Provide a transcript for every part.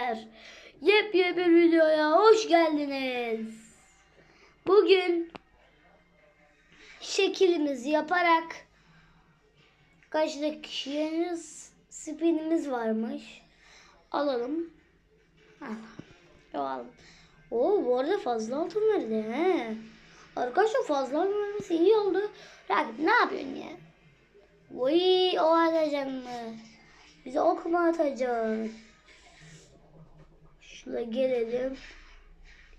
Arkadaşlar yepyeni bir videoya hoş geldiniz. Bugün şekilimizi yaparak kaç dakikayız spinimiz varmış. Alalım. Yo, aldım. Oo bu arada fazla altın verdi he. Arkadaşlar fazla altın vermesi iyi oldu. Rakip ne yapıyorsun ya? Vay o atacaksın mı? Bize ok mu atacaksın? Şöyle gelelim.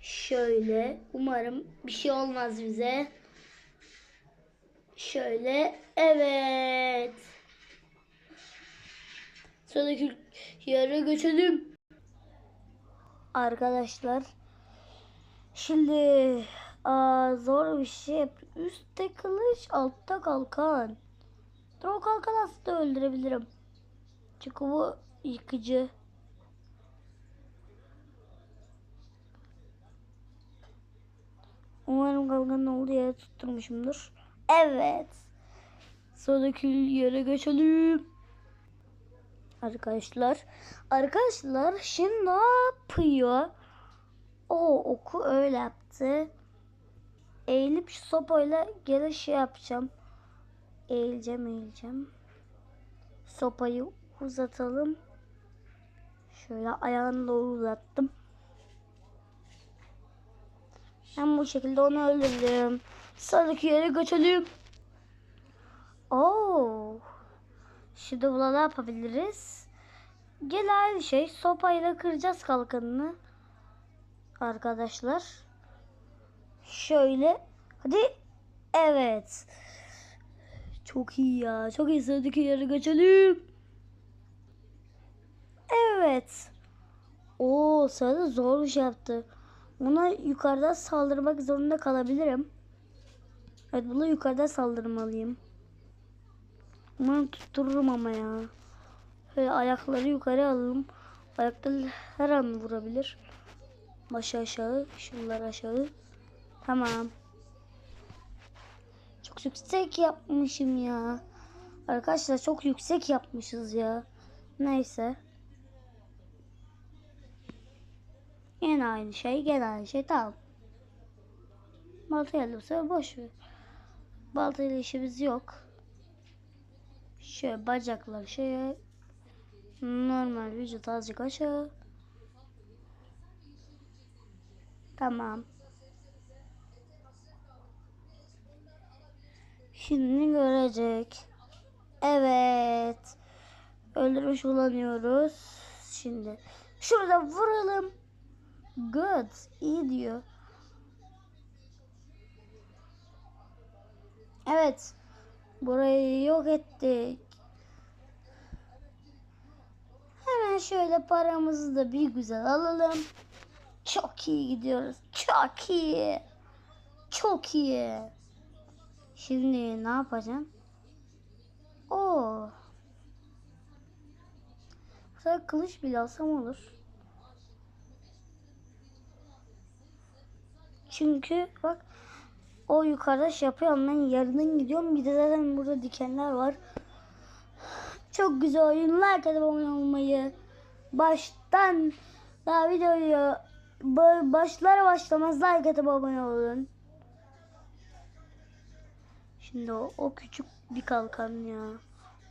Şöyle. Umarım bir şey olmaz bize. Şöyle. Evet. Sıradaki yere geçelim. Arkadaşlar. Şimdi aa, zor bir şey. Üstte kılıç, altta kalkan. Dur o kalkan aslında öldürebilirim. Çünkü bu yıkıcı. Umarım kalkanın olduğu yere tutturmuşumdur. Evet. Sonraki yere geçelim. Arkadaşlar. Arkadaşlar şimdi ne yapıyor? O oku öyle yaptı. Eğilip şu sopayla geri şey yapacağım. Eğileceğim eğileceğim. Sopayı uzatalım. Şöyle ayağını doğru uzattım. Ben bu şekilde onu öldürdüm. Sıradaki yere geçelim. Oo. Şimdi buna ne yapabiliriz? Gel aynı şey. Sopayla kıracağız kalkanını. Arkadaşlar. Şöyle. Hadi. Evet. Çok iyi ya. Çok iyi. Sıradaki yere geçelim. Evet. Oo sırada zor bir şey yaptı. Buna yukarıdan saldırmak zorunda kalabilirim. Evet buna yukarıdan saldırmalıyım. Umarım tuttururum ama ya. Şöyle ayakları yukarı alalım. Ayakları her an vurabilir. Başı aşağı, şunlar aşağı. Tamam. Çok yüksek yapmışım ya. Arkadaşlar çok yüksek yapmışız ya. Neyse. Yine aynı şey, gene aynı şey. Tamam. Balta alırsa boş ver. Baltayla işimiz yok. Şöyle bacaklar şeye normal vücut azıcık aşağı. Tamam. Şimdi görecek. Evet. Öldürmüş kullanıyoruz. Şimdi şurada vuralım. Good. iyi diyor. Evet. Burayı yok ettik. Hemen şöyle paramızı da bir güzel alalım. Çok iyi gidiyoruz. Çok iyi. Çok iyi. Şimdi ne yapacağım? Oo. Mesela kılıç bile alsam olur. Çünkü bak o yukarıda şey yapıyorum ben yarının gidiyorum. Bir de zaten burada dikenler var. Çok güzel oyunlar kadar abone olmayı. Baştan daha videoyu ba- başlara başlamaz like atıp abone olun. Şimdi o, o küçük bir kalkan ya.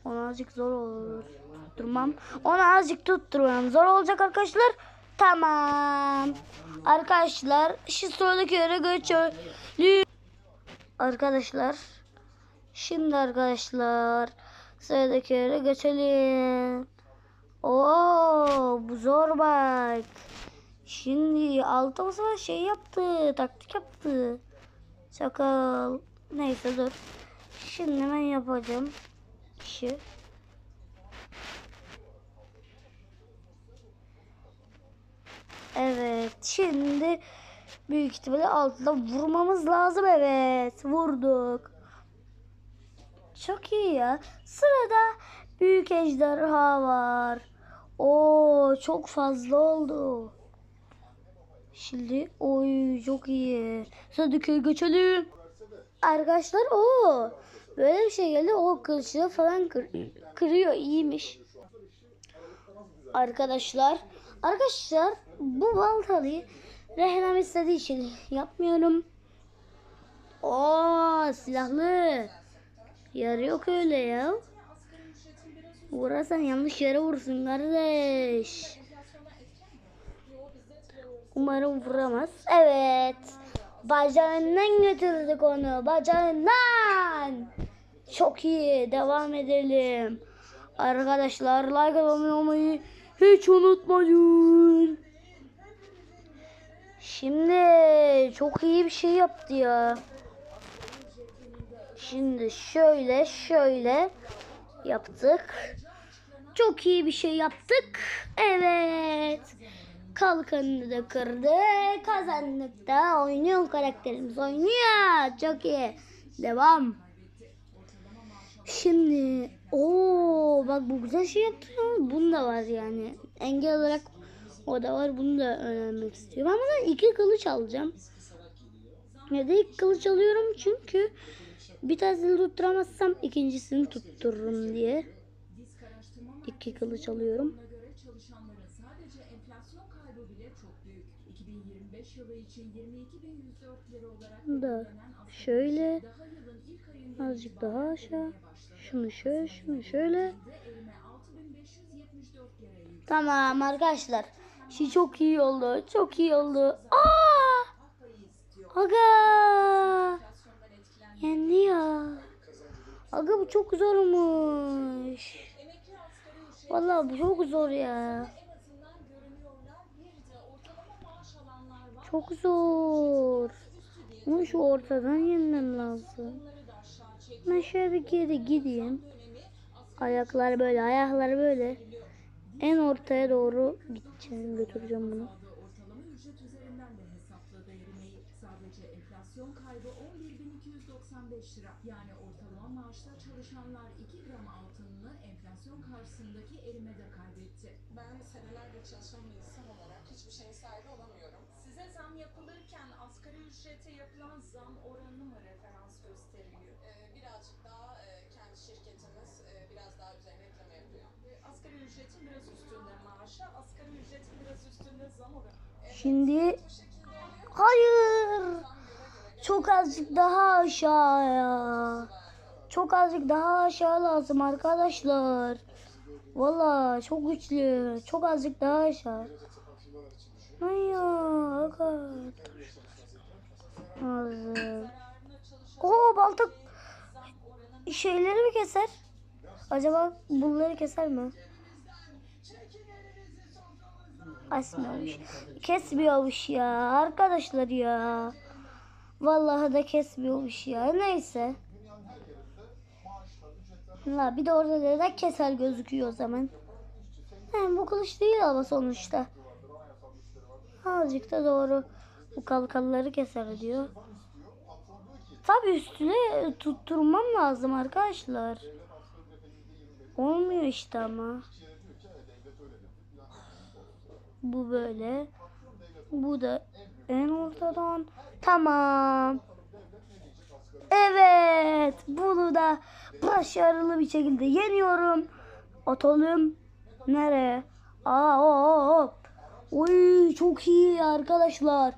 Onu azıcık zor olur. Tutturmam. Onu azıcık tutturmam. Zor olacak arkadaşlar. Tamam. Arkadaşlar şu sıradaki yere geçelim. Arkadaşlar. Şimdi arkadaşlar. Sıradaki yere geçelim. Oo bu zor bak. Şimdi altı zaman şey yaptı. Taktik yaptı. Sakal. Neyse dur. Şimdi ben yapacağım. işi. Evet. Şimdi büyük ihtimalle altına vurmamız lazım. Evet. Vurduk. Çok iyi ya. Sırada büyük ejderha var. Oo çok fazla oldu. Şimdi oy çok iyi. Sıradaki geçelim. Arkadaşlar o böyle bir şey geldi. O kılıçla falan kır- kırıyor. iyiymiş. Arkadaşlar Arkadaşlar bu baltalıyı Rehenem istediği için yapmıyorum. Oo silahlı. Yarı yok öyle ya. Vurarsan yanlış yere vursun kardeş. Umarım vuramaz. Evet. Bacağından götürdük onu. Bacağından. Çok iyi. Devam edelim. Arkadaşlar like abone olmayı hiç unutmayın. Şimdi çok iyi bir şey yaptı ya. Şimdi şöyle şöyle yaptık. Çok iyi bir şey yaptık. Evet. Kalkanını da kırdı. Kazandık da oynuyor karakterimiz oynuyor. Çok iyi. Devam. Şimdi o bak bu güzel şey yaptı. Bunda var yani. Engel olarak o da var. Bunu da öğrenmek istiyorum. Ben bundan iki kılıç alacağım. Neden ilk kılıç alıyorum? Çünkü bir tanesini tutturamazsam ikincisini tuttururum diye. İki kılıç alıyorum. Enflasyon kaybı bile çok büyük. 2025 yılı için 22.104 lira olarak Da şöyle daha azıcık daha aşağı. Şunu şöyle, şunu şöyle. erime 6.574 liraya yükseldi. Tamam arkadaşlar. Şey çok iyi oldu. Çok iyi oldu. Aa! Aga! Yendi ya. Aga bu çok zormuş. Vallahi bu çok zor ya. Çok zor. Bunu şu ortadan yenmem lazım. Ben şöyle bir geri gideyim. Ayaklar böyle, ayaklar böyle. En ortaya doğru gideceğim, götüreceğim bunu. Ortalama ücret üzerinden de hesapladı erimeyi. Sadece enflasyon kaybı 11.295 lira. Yani ortalama maaşla çalışanlar 2 gram altınını enflasyon karşısındaki erimede kaybetti. Ben senelerdir çalışan bir insan olarak hiçbir şeyin sahibi olamıyorum. Size zam yapılırken asgari ücrete yapılan zam oranı mı referans gösteriliyor? Ee, birazcık daha e, kendi şirketimiz e, biraz daha üzerine ekleme yapıyor. Asgari ücretin biraz üstünde maaşa, asgari ücretin biraz üstünde zam oranı. Şimdi şekilde oluyor. hayır. Çok azıcık daha aşağıya. Çok azıcık daha aşağı lazım arkadaşlar. Valla çok güçlü. Çok azıcık daha aşağı. Hayır. Arkadaşlar. Oo balta şeyleri mi keser? Acaba bunları keser mi? Kesmiyormuş. Kesmiyormuş ya arkadaşlar ya. Vallahi da kesmiyormuş ya. Neyse. La bir de orada neden keser gözüküyor o zaman. He, bu kılıç değil ama sonuçta. Azıcık da doğru. Bu kalkanları keser diyor. Tabi üstüne tutturmam lazım arkadaşlar. Olmuyor işte ama. Bu böyle. Bu da en ortadan. Tamam. Evet. Bunu da başarılı bir şekilde yeniyorum. Atalım. Nereye? Aa hop. Oy çok iyi arkadaşlar.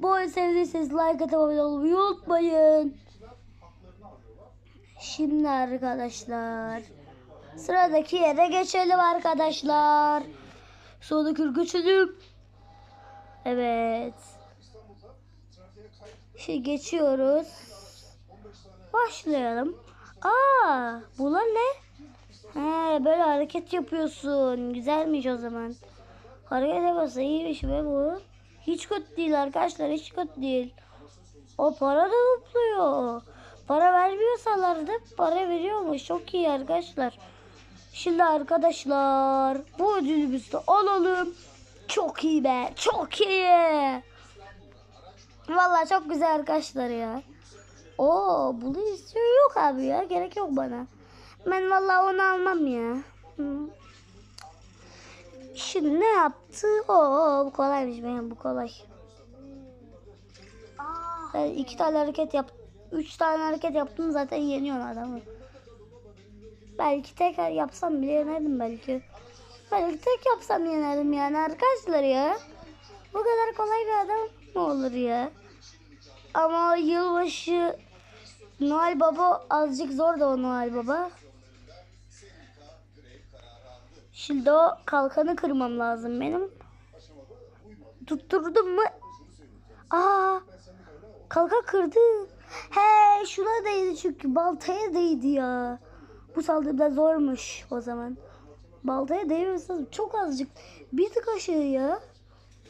Bu oyunu sevdiyseniz like atıp abone olmayı unutmayın. Şimdi arkadaşlar. Sıradaki yere geçelim arkadaşlar. Sonraki geçelim. Evet. Şimdi geçiyoruz. Başlayalım. Aa, bunlar ne? He, böyle hareket yapıyorsun. Güzelmiş o zaman. Hareket yapıyorsa iyiymiş be bu. Hiç kötü değil arkadaşlar. Hiç kötü değil. O para da topluyor. Para vermiyorsalardı para veriyormuş. Çok iyi arkadaşlar. Şimdi arkadaşlar bu ödülümüzü de alalım. Çok iyi be. Çok iyi. Vallahi çok güzel arkadaşlar ya. Oo bunu istiyor yok abi ya. Gerek yok bana. Ben vallahi onu almam ya. Hı. Şimdi ne yaptı? Oo bu kolaymış benim bu kolay. Ben iki tane hareket yap, üç tane hareket yaptım zaten yeniyorum adamı. Belki tekrar yapsam bile yenerdim belki. Belki tek yapsam yenerim yani arkadaşlar ya. Bu kadar kolay bir adam mı olur ya? Ama yılbaşı Noel Baba azıcık zor da o Noel Baba. Şimdi o kalkanı kırmam lazım benim. Tutturdum mu? Aa, kalkan kırdım. He şuna değdi çünkü baltaya değdi ya. Bu saldırı da zormuş o zaman. Baltaya değmesi lazım. Çok azıcık. Bir tık aşağı ya.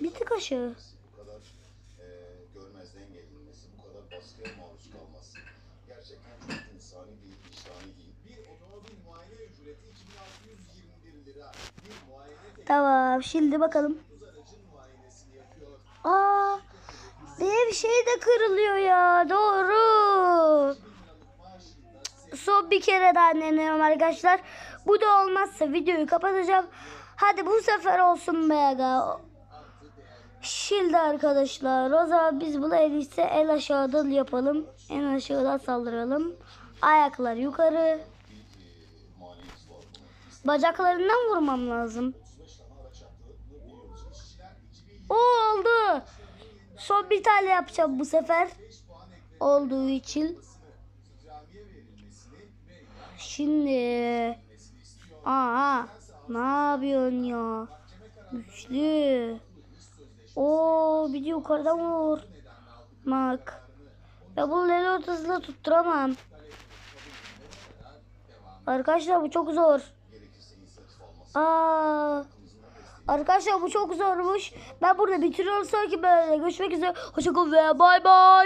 Bir tık aşağı. bu kadar e, görmezden gelinmesi, bu kadar baskıya maruz kalması gerçekten çok insani değil, vicdani değil. Bir otomobil muayene ücreti 2621 lira. Bir muayene tek Tamam şimdi bakalım. Aa, benim şey de kırılıyor ya. Doğru. Son bir kere daha deniyorum arkadaşlar. Bu da olmazsa videoyu kapatacağım. Hadi bu sefer olsun be aga. Şimdi arkadaşlar o zaman biz bunu en iyisi en aşağıdan yapalım. En aşağıdan saldıralım. Ayaklar yukarı. Bacaklarından vurmam lazım. O oldu. Son bir tane yapacağım bu sefer. Olduğu için. Şimdi. Aa, ne yapıyorsun ya? Güçlü. Oo, bir de yukarıdan vur. Bak. Ya bu lele ortasında tutturamam. Arkadaşlar bu çok zor. Aa, arkadaşlar bu çok zormuş. Ben burada bitiriyorum. Sonraki bölümde görüşmek üzere. Hoşçakalın ve bay bay.